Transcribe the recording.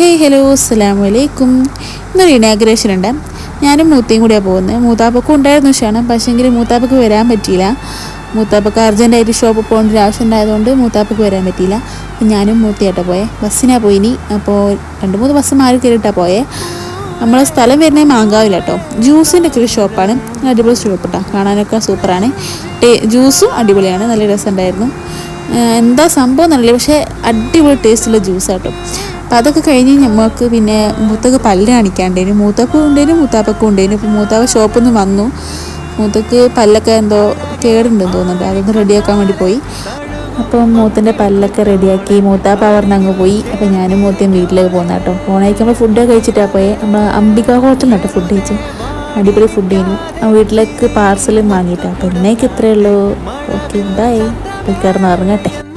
Hey hello അസ്സാം വലൈക്കും ഇന്നൊരു ഇനാഗ്രേഷൻ ഉണ്ട്. ഞാനും മൂത്തയും കൂടിയാണ് പോകുന്നത്. മൂത്താപ്പക്കും ഉണ്ടായിരുന്നു ക്ഷണം. പക്ഷേങ്കിൽ മൂത്താപ്പക്ക് വരാൻ പറ്റിയില്ല. മൂത്താപ്പക്ക് അർജന്റായിട്ട് ഷോപ്പിൽ പോകേണ്ട ഒരു ആവശ്യം ഉണ്ടായതുകൊണ്ട് മൂത്താപ്പക്ക് വരാൻ പറ്റിയില്ല. അപ്പം ഞാനും മൂത്തിയായിട്ടാണ് പോയെ. ബസ്സിനാണ് പോയിനി. അപ്പോൾ രണ്ട് മൂന്ന് ബസ് മാറി കയറിയിട്ടാണ് പോയെ. നമ്മളെ സ്ഥലം വരുന്നത് മാങ്കാവില്ല കേട്ടോ ജ്യൂസിന്റെ ഒക്കെ ഒരു ഷോപ്പാണ് അടിപൊളി ഷോപ്പ് കേട്ടോ കാണാനൊക്കെ സൂപ്പറാണ്. ജ്യൂസും അടിപൊളിയാണ്. നല്ല രസമുണ്ടായിരുന്നു. എന്താ സംഭവം എന്നറിയില്ല. പക്ഷേ അടിപൊളി ടേസ്റ്റുള്ള ജ്യൂസാട്ടോ അപ്പം അതൊക്കെ കഴിഞ്ഞ് നമുക്ക് പിന്നെ മൂത്തക്ക് പല്ല് കാണിക്കാണ്ടേനു. മൂത്തക്കും ഉണ്ടേനു മൂത്താപ്പക്കും ഉണ്ടേനു. ഇപ്പം മൂത്താപ്പ ഷോപ്പിൽ നിന്ന് വന്നു. മൂത്തക്ക് പല്ലൊക്കെ എന്തോ കേടുണ്ടെന്ന് തോന്നുന്നുണ്ട്. അതൊന്ന് റെഡിയാക്കാൻ വേണ്ടി പോയി. അപ്പം മൂത്തിന്റെ പല്ലൊക്കെ റെഡിയാക്കി മൂത്താപ്പ അവർന്ന് അങ്ങ് പോയി. അപ്പം ഞാനും മൂത്തയും വീട്ടിലേക്ക് പോകുന്ന കേട്ടോ. ഫോൺ അയക്കുമ്പോൾ ഫുഡ് കഴിച്ചിട്ടാണ് പോയേ. നമ്മൾ അംബിക ഹോട്ടലിനാട്ടോ ഫുഡ് കഴിച്ചു. അടിപൊളി ഫുഡ് ചെയ്യുന്നു ആ വീട്ടിലേക്ക് പാർസലും വാങ്ങിയിട്ടാണ് അപ്പം എന്നേക്ക് ഇത്രയേ ഉള്ളൂ. Okay bye. പോയി കിടന്ന് ഇറങ്ങട്ടെ